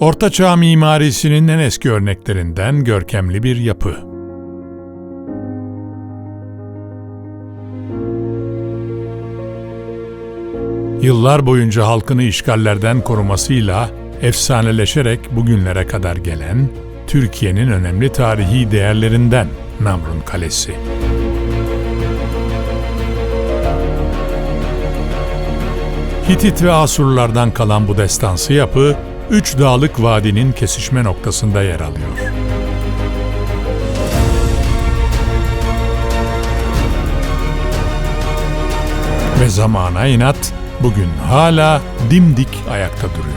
Ortaçağ mimarisinin en eski örneklerinden görkemli bir yapı. Yıllar boyunca halkını işgallerden korumasıyla efsaneleşerek bugünlere kadar gelen Türkiye'nin önemli tarihi değerlerinden Namrun Kalesi. Hitit ve Asurlardan kalan bu destansı yapı, üç dağlık vadinin kesişme noktasında yer alıyor. Ve zamana inat bugün hala dimdik ayakta duruyor.